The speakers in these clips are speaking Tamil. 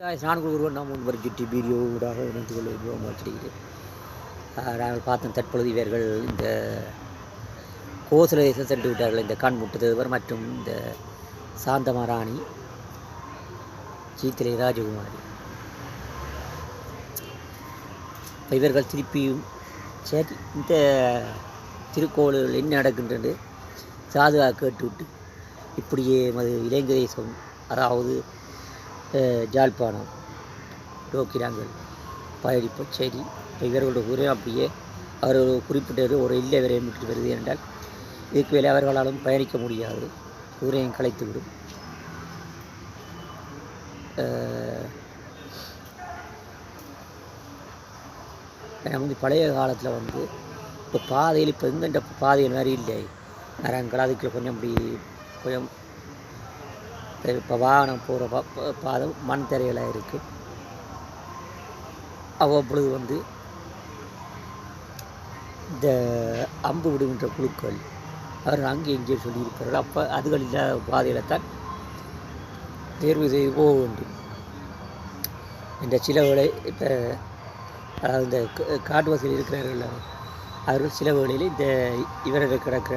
நான் ஒருவர் நாம் முன் ஜிட்டி வீடியோடாக இணைந்து கொள்ள வச்சிருக்கிறேன் நாங்கள் பார்த்தோம் தற்பொழுது இவர்கள் இந்த கோசலேசம் சென்று விட்டார்கள். இந்த கண் முட்டுதேவர் மற்றும் இந்த சாந்தமராணி சீத்திரை ராஜகுமாரி. இவர்கள் திருப்பியும் சரி இந்த திருக்கோவில்கள் என்ன நடக்கின்றது? சாதுவாக கேட்டுவிட்டு இப்படியே மது இலங்கை தேசம் அதாவது ஜாழ்ப்பாணம் நோக்கினாங்கள் பயணிப்போம் சரி இப்போ இவர்களோட ஊரே அப்படியே அவர் ஒரு குறிப்பிட்டது ஒரு இல்லை வரையும் விட்டு வருது என்றால் இதுக்கு மேலே அவர்களாலும் பயணிக்க முடியாது. ஊரையும் கலைத்துவிடும் ஏன்னா வந்து பழைய காலத்தில் வந்து இப்போ பாதையில் இப்போ எங்கெண்ட பாதையில் மாதிரி இல்லை மரங்கள் அதுக்கு கொஞ்சம் அப்படி கொஞ்சம் இப்போ வாகனம் போகிற பா பாதை மண் தரையெல்லாம் இருக்குது அவ்வப்பொழுது வந்து இந்த அம்பு விடுகின்ற குழுக்கள் அவர்கள் அங்கே இங்கே சொல்லியிருக்கிறார்கள் அப்போ அதுகள் இல்லாத பாதையில் தான் தேர்வு செய்து போக வேண்டும். இந்த சில இப்போ அதாவது இந்த க- காட்டு வசதியில் இருக்கிறார்கள் அவர்கள் சில வேளையில் இந்த இவர்கள் கிடக்கிற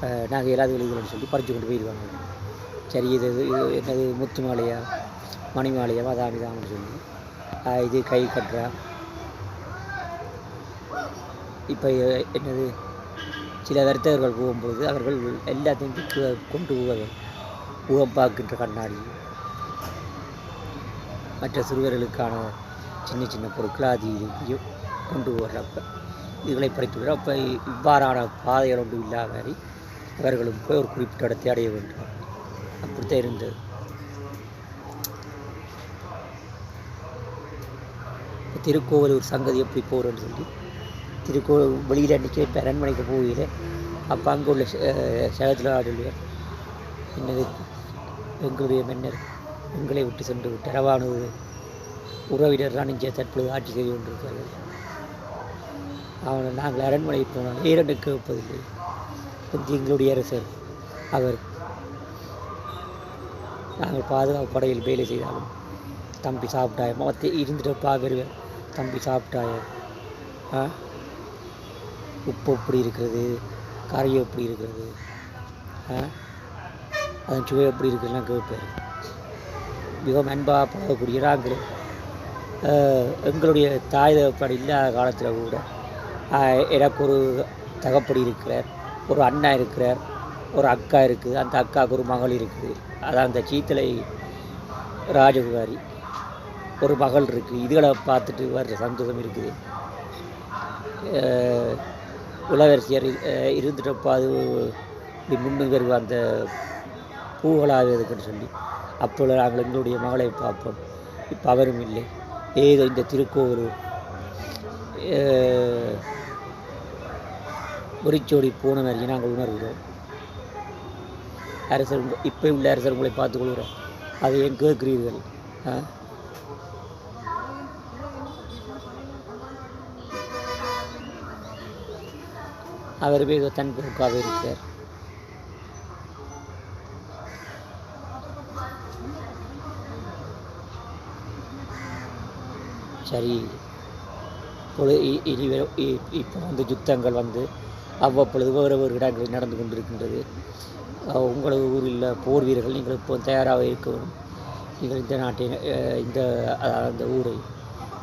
நாங்கள் நகை இல்லாத சொல்லி பறித்து கொண்டு போயிடுவாங்க சரி இது இது என்னது முத்து மாலையா மணி மாலையா அதான் சொல்லி இது கை கட்டுறா. இப்போ என்னது சில வர்த்தகர்கள் போகும்போது அவர்கள் எல்லாத்தையும் கொண்டு போவார்கள் முகம் பார்க்கின்ற கண்ணாடி. மற்ற சிறுவர்களுக்கான சின்ன சின்ன பொருட்கள் அது இது கொண்டு போடுறப்ப இதுகளை படித்து விடுற அப்போ இவ்வாறான பாதைகள் ஒன்றும் இல்லாத மாதிரி அவர்களும் போய் ஒரு குறிப்பிட்ட இடத்தை அடைய வேண்டும். அப்படித்தான் இருந்தது. இப்ப திருக்கோவிலூர் சங்கதி எப்படி போகிறோன்னு சொல்லி திருக்கோவில் வெளியில் அன்றைக்கி இப்போ அரண்மனைக்கு போகையில் அப்போ அங்கே உள்ள சேகத்தில் ஆடுவார் என்னது? எங்களுடைய மன்னர் எங்களை விட்டு சென்று விட்டு ரவானு உறவினர் ராணிஞ்ச தற்பொழுது ஆட்சி செய்து கொண்டிருக்கிறார்கள். அவனை நாங்கள் அரண்மனை போனால் ஈரண்டு கேட்பதில்லை எங்களுடைய அரசர். அவர் நாங்கள் பாதுகாப்பு படையில் வேலை செய்தாலும் தம்பி சாப்பிட்டாய? மொத்த இருந்துட்டு பார்க்குறேன் தம்பி சாப்பிட்டாய? உப்பு எப்படி இருக்கிறது? கறி எப்படி இருக்கிறது? அதன் சுவை எப்படி இருக்குதுலாம் கேட்பார் மிகவும் அன்பாக பழகக்கூடிய நாங்கள் எங்களுடைய தாய் தகப்பன் இல்லாத காலத்தில் கூட எனக்கு ஒரு தகப்படி இருக்கிறார் ஒரு அண்ணா இருக்கிறார். ஒரு அக்கா இருக்குது அந்த அக்காவுக்கு ஒரு மகள் இருக்குது. அதான் அந்த சீத்தலை ராஜகுமாரி. ஒரு மகள் இருக்குது. இதுகளை பார்த்துட்டு வர்ற சந்தோஷம் இருக்குது. உலகரசியர் இருந்துட்டப்போ அது இப்படி அந்த பூகளாக இருக்குன்னு சொல்லி அப்போ நாங்கள் எங்களுடைய மகளை பார்ப்போம். இப்போ அவரும் இல்லை. ஏதோ இந்த திருக்கோவில் உரிச்சோடி போன மாதிரி நாங்கள் உணர்கிறோம். அரசர் இப்போ உள்ள அரசர் உங்களை பார்த்துக்கொள்கிறோம் அதை ஏன் கேட்கிறீர்கள்? அவர் ஏதோ தன் பொறுப்பாக இருக்கிறார். சரி. இ- இனி இ- இப்போ வந்து யுத்தங்கள் வந்து அவ்வப்பொழுது வேறு வேறு இடங்களில் நடந்து கொண்டிருக்கின்றது. உங்களது ஊரில் போர் வீரர்கள் நீங்கள் இப்போ தயாராக இருக்க வேண்டும். நீங்கள் இந்த நாட்டை இந்த அதாவது அந்த ஊரை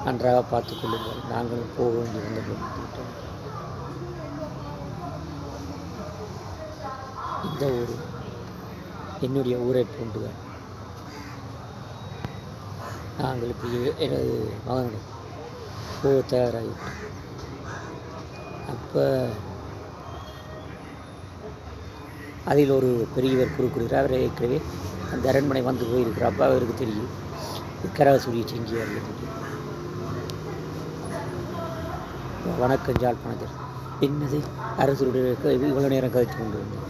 நன்றாக பார்த்துக் கொள்ளுங்கள். நாங்களும் போக வேண்டியிருந்தோம் இந்த ஊர் என்னுடைய ஊரை போன்றுதான் நாங்கள் இப்போ எனது மகனை போக தயாராகிவிட்டோம். அப்போ அதில் ஒரு பெரியவர் குறுக்குறார் அவர் ஏற்கனவே அந்த அரண்மனை வந்து போயிருக்கிறார். அப்போ அவருக்கு தெரியும். கரகசூரியை செஞ்சு வணக்கம் ஜாழ்ப்பாணத்தில் என்னது? அரசருடைய இவ்வளோ நேரம் கதைத்து கொண்டு வந்தேன்.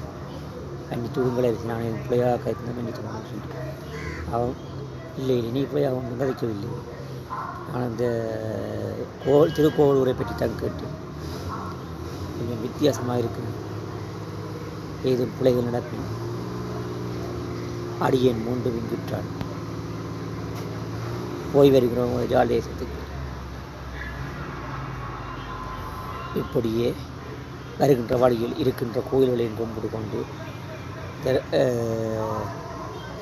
மன்னித்து விடுங்களே நான் என் பிள்ளையாக கதைத்து மன்னித்து விடுங்க அவன் இல்லை இல்லை நீ போய் அவன் கதைக்கவில்லை நான் அந்த கோவில் திருக்கோவிலூரை பற்றி தான் கேட்டேன். கொஞ்சம் வித்தியாசமாக இருக்குது ஏதும் பிள்ளைகள் நடப்பின். அடியேன் மூன்று விங்குற்றாள் போய் வருகிறோம் ஜால் தேசத்துக்கு. இப்படியே வருகின்ற வழியில் இருக்கின்ற கோயில்களையும் கும்பிட்டு கொண்டு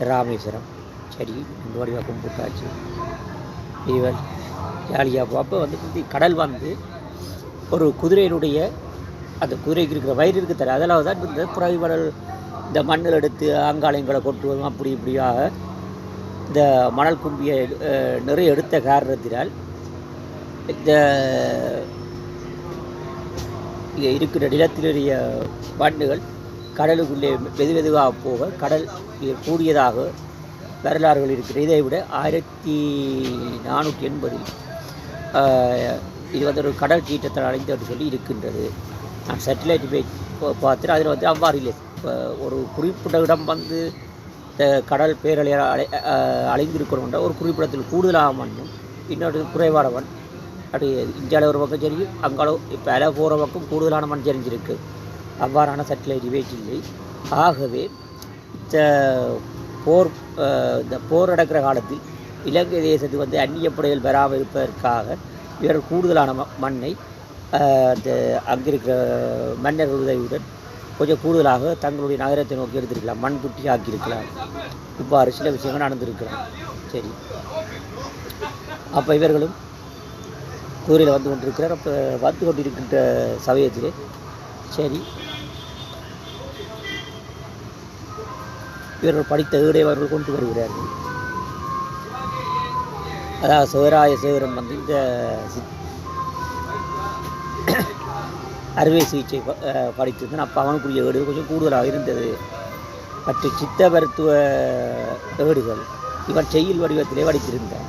ராமேஸ்வரம் சரி இந்த வடிவாக கும்பிட்டாச்சு. இவள் ஜாலியாக அப்போ வந்து கடல் வந்து ஒரு குதிரையினுடைய அந்த குதிரைக்கு இருக்கிற வயிறு இருக்கு தர. அதெல்லாம் தான் இந்த புறவிவரல் இந்த மண்ணில் எடுத்து ஆங்காலயங்களை கொட்டுவதும் அப்படி இப்படியாக இந்த மணல் கும்பியை நிறைய எடுத்த காரணத்தினால் இந்த இருக்கிற நிலத்திலுடைய மண்ணுகள் கடலுக்குள்ளே வெது வெதுவாக போக கடல் கூடியதாக வரலாறுகள் இருக்கிற இதை விட ஆயிரத்தி நானூற்றி எண்பதில் இது வந்து ஒரு கடல் சீற்றத்தில் அடைந்து சொல்லி இருக்கின்றது. சேட்டலைட் பேஜ் பார்த்துட்டு அதில் வந்து அவ்வாறு இல்லை. இப்போ ஒரு குறிப்பிட்ட இடம் வந்து கடல் பேரலையால் அலை அஹ், ஒரு குறிப்பிடத்தில் கூடுதலாக மண்ணும் இன்னொரு குறைவான மண் அப்படி இந்தியாவில் ஒரு பக்கம் சரி அங்காலோ இப்போ அலை போகிற பக்கம் கூடுதலான மண் சரிஞ்சிருக்கு அவ்வாறான சேட்டலைட் இமேஜ் இல்லை. ஆகவே இந்த போர் இந்த போர் நடக்கிற காலத்தில் இலங்கை தேசத்துக்கு வந்து அந்நிய படைகள் பெறாமல் இருப்பதற்காக இவர்கள் கூடுதலான ம- மண்ணை அங்கே இருக்கிற மன்னர் உதவியுடன் கொஞ்சம் கூடுதலாக தங்களுடைய நகரத்தை நோக்கி எடுத்திருக்கலாம். மண் குட்டி ஆக்கியிருக்கலாம். இவ்வாறு சில விஷயங்கள் நடந்திருக்கலாம். சரி. அப்போ இவர்களும் கூரையில் வந்து கொண்டிருக்கிறார். அப்போ வந்து கொண்டிருக்கின்ற சமயத்திலே சரி. இவர்கள் படித்த ஈடை அவர்கள் கொண்டு வருகிறார்கள். அதாவது சிவராய சேகரம் வந்து இந்த அறுவை சிகிச்சை படித்திருந்தேன். அப்போ அவனுக்குரிய ஏடு கொஞ்சம் கூடுதலாக இருந்தது. மற்ற சித்த மருத்துவ ஏடுகள் இவன் செய்யுள் வடிவத்திலே படித்திருந்தான்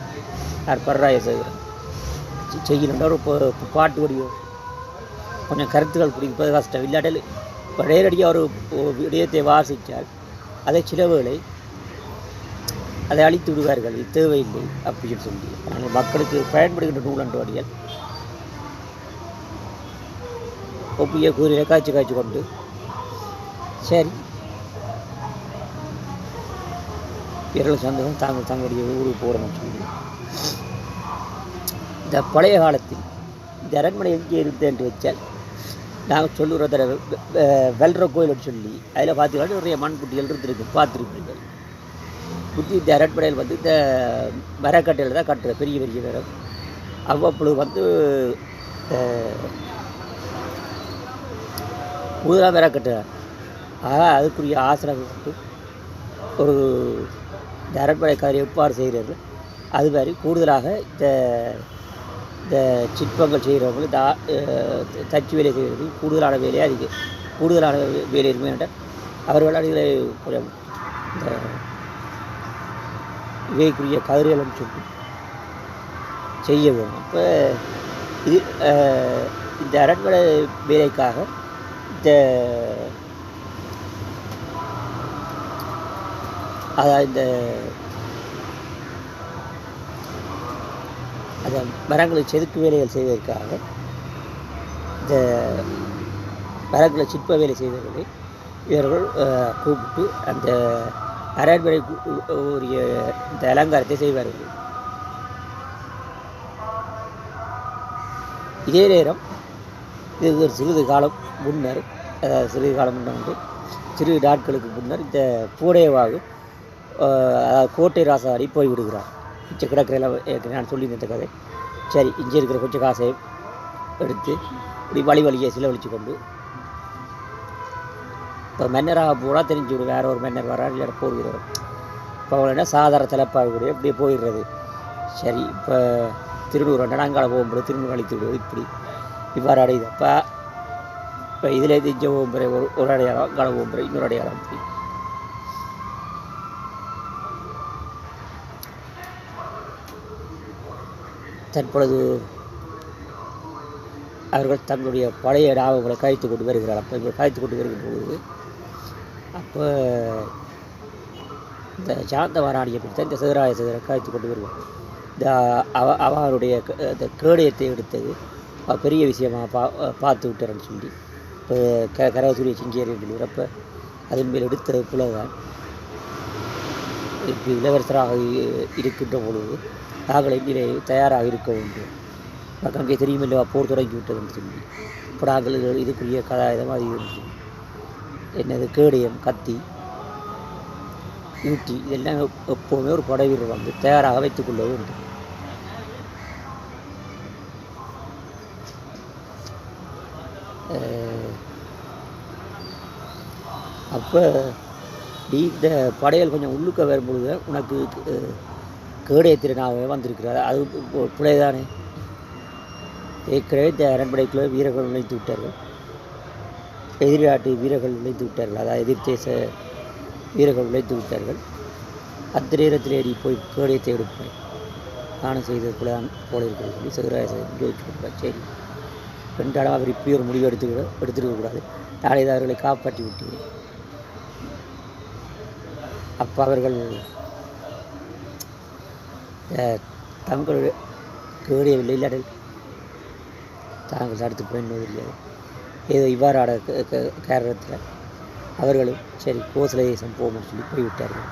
யார் பர்ராய சேகரன். ஒரு பாட்டு வடிவம். கொஞ்சம் கருத்துக்கள் பிடிப்பது கஷ்டம் இல்லாட்டில் இப்போ நேரடியாக ஒரு விடயத்தை வாசித்தால் அதை சிலவுகளை அதை அழித்து விடுவார்கள். இது தேவையில்லை அப்படின்னு சொல்லி. அதனால் மக்களுக்கு பயன்படுகின்ற நூல் என்ற வழியில் ஒப்பிய கூறிய காய்ச்சி காய்ச்சி கொண்டு. சரி. வீரர்கள் சந்தோஷம் தாங்கள் தங்களுடைய ஊருக்கு போகிறோம்னு சொல்லி. இந்த பழைய காலத்தில் இந்த அரண்மனை எங்கே இருந்து என்று வச்சால் நாங்கள் சொல்லுற தடவை வெல்ற கோயில்னு சொல்லி அதில் பார்த்தீங்கன்னா நிறைய மண்குட்டிகள் இருந்திருக்கு பார்த்துருப்பீர்கள். புத்தி இந்த அரண்மனையில் வந்து இந்த மரக்கட்டையில் தான் கட்டுற பெரிய பெரிய மரம். அவ்வப்பொழுது வந்து புதுதாக வேற கட்டுறாங்க. ஆக அதுக்குரிய ஆசனங்கள் வந்து ஒரு இந்த அரண்மனைக்காரி எவ்வாறு செய்கிறது அது மாதிரி கூடுதலாக இந்த இந்த சிற்பங்கள் செய்கிறவங்க தா தச்சு வேலை செய்கிறது கூடுதலான வேலையாக இருக்குது கூடுதலான வேலை இருக்குமே என்றால் அவர்கள் அதில் கொஞ்சம் இந்த இவைக்குரிய கதிர்களும் சொல்லி செய்ய வேணும் அப்போ இது இந்த அரண்மனை வேலைக்காக இந்த அதாவது இந்த அந்த மரங்களை செதுக்கு வேலைகள் செய்வதற்காக இந்த மரங்களை சிற்ப வேலை செய்தவர்களை இவர்கள் கூப்பிட்டு அந்த அரண்மனை உரிய இந்த அலங்காரத்தை செய்வார்கள். இதே நேரம் இது ஒரு சிறிது காலம் முன்னர் அதாவது சிறிது காலம் முன்னர் வந்து சிறு நாட்களுக்கு முன்னர் இந்த பூடையவாகு அதாவது கோட்டை ராசாடி போய் மிச்சம் மிச்ச நான் சொல்லியிருந்த கதை. சரி இங்கே இருக்கிற கொஞ்சம் காசையும் எடுத்து இப்படி வழி வழியை செலவழித்து கொண்டு இப்போ மன்னராக பூரா தெரிஞ்சு விடும் வேற ஒரு மன்னர் வரார் இல்லை போடுகிறார் இப்போ அவங்கள சாதாரண தலைப்பாக கூட இப்படியே போயிடுறது. சரி இப்போ திருநூறு நடாங்கால போகும்போது திருநூறு அழித்து விடுவது இப்படி. இவ்வாறு அடையுது அப்போ இப்போ இதில் இது முறை ஒரு ஒரு அடையாளம் அங்கால போகும்போது இன்னொரு அடையாளம் தற்பொழுது அவர்கள் தங்களுடைய பழைய ஞாபகங்களை காய்த்து கொண்டு வருகிறார். அப்போ இவர்கள் காய்த்து கொண்டு வருகின்ற பொழுது அப்போ இந்த சாந்தவராணியை பிடித்த இந்த சிதராய சிதரை காய்த்து கொண்டு வருவார். இந்த அவ அவருடைய க- இந்த கேடயத்தை எடுத்தது பெரிய விஷயமாக பா பார்த்து விட்டுறேன்னு சொல்லி இப்போ க கரகசூரிய சிங்கேரி அப்போ அதன் மேல் எடுத்த புலதான் இப்போ இளவரசராக இருக்கின்ற பொழுது நாங்கள் எங்கிலே தயாராக இருக்க வேண்டும். நமக்கு அங்கே இல்லை போர் தொடங்கி விட்டதுன்னு சொல்லி இப்போ நாங்கள் இதுக்குரிய கதாயுதம் அது இருந்துச்சு என்னது கேடயம் கத்தி ஈட்டி இதெல்லாம் எப்போவுமே ஒரு படை வீரர் வந்து தயாராக வைத்துக்கொள்ள வேண்டும். அப்போ நீ இந்த படையல் கொஞ்சம் உள்ளுக்க வரும்பொழுது உனக்கு கேடைய திருநாவே வந்திருக்கிறார். அது பு- பிழைதானே ஏற்கனவே இந்த அரண்மனைக்குள்ள வீரர்கள் நுழைந்து விட்டார்கள். எதிர்நாட்டு வீரர்கள் நுழைந்து விட்டார்கள். அதாவது எதிர் தேச வீரர்கள் நுழைந்து விட்டார்கள். அந்த நேரத்தில் நீ போய் கேடயத்தை எடுப்பேன். நானும் செய்தது போல போல இருக்கிறது. சொல்லி சிவராஜ சரி ரெண்டாலும் அவர் இப்படி ஒரு முடிவு எடுத்துக்கிட எடுத்துருக்கக்கூடாது நாளை அவர்களை காப்பாற்றி விட்டு அப்போ அவர்கள் அஹ், தங்கள் இல்லை இல்லாமல் தாங்கள் தடுத்து போயிடுவதில்லை ஏதோ இவ்வாறான க- கேரளத்தில் காரணத்தில் அவர்களும் சரி கோசல தேசம் போகும்னு சொல்லி போய்விட்டார்கள்.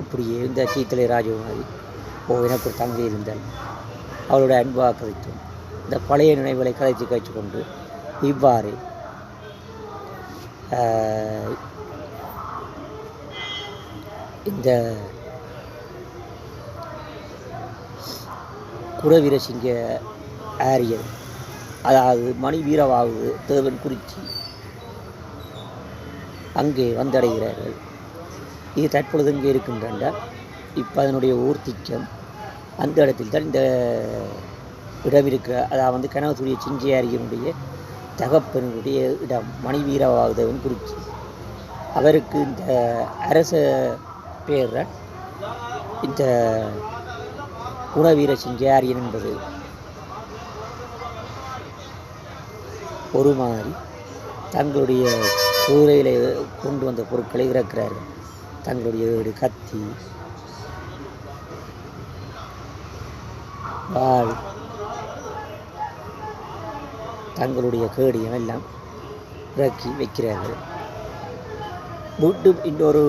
இப்படியே இந்த சீத்தலை ராஜகுமாரி ஓ எனக்கு ஒரு தங்கை இருந்தால் அவளுடைய அன்பாக கதைத்தோம் இந்த பழைய நினைவுகளை கதைத்து கழித்து கொண்டு இவ்வாறு இந்த இந்த குரவீரசிங்க ஆரியர் அதாவது மணி வீரவாகு தேவன் குறிச்சி அங்கே வந்தடைகிறார்கள். இது தற்பொழுது இங்கே இருக்கின்றன இப்போ அதனுடைய ஊர்த்திக்கம் அந்த இடத்தில் தான் இந்த இடம் இருக்கிற அதாவது வந்து கனகசூரிய சிஞ்சியாரியனுடைய தகப்பனுடைய இடம் மணிவீரவாகுதவன் குறிச்சி. அவருக்கு இந்த அரச பேர் இந்த குணவீர சிங்காரியன் என்பது ஒரு மாதிரி தங்களுடைய குதிரையில் கொண்டு வந்த பொருட்களை இறக்கிறார்கள். தங்களுடைய கத்தி வாள் தங்களுடைய கேடியம் எல்லாம் இறக்கி வைக்கிறார்கள். மீண்டும் இன்னொரு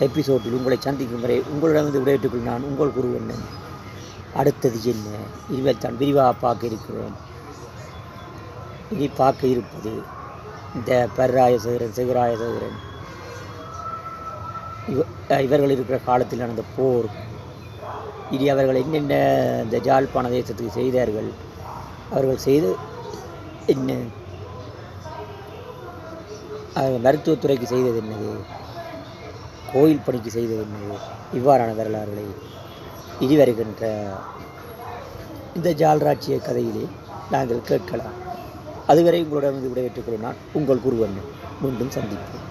எபிசோட்டில் உங்களை சந்திக்கும் வரை உங்களிடமிருந்து விடைபெற்றுக் நான் உங்கள் குரு என்ன? அடுத்தது என்ன? இனிமேல் தான் விரிவாக பார்க்க இருக்கிறோம். இனி பார்க்க இருப்பது இந்த பர்ராய சேகரன் சிவராய சேகரன் இவ இவர்கள் இருக்கிற காலத்தில் நடந்த போர். இனி அவர்கள் என்னென்ன இந்த ஜாழ்ப்பாண தேசத்துக்கு செய்தார்கள் அவர்கள் செய்து என்ன? மருத்துவத்துறைக்கு செய்தது என்னது? கோயில் பணிக்கு செய்தது என்னது? இவ்வாறான வரலாறுகளை இனி வருகின்ற இந்த ஜால்ராட்சிய கதையிலே நாங்கள் கேட்கலாம். அதுவரை உங்களிடம் விடைபெற்றுக் கொள்ளும் நான். உங்கள் குருவன் மீண்டும் சந்திப்போம்.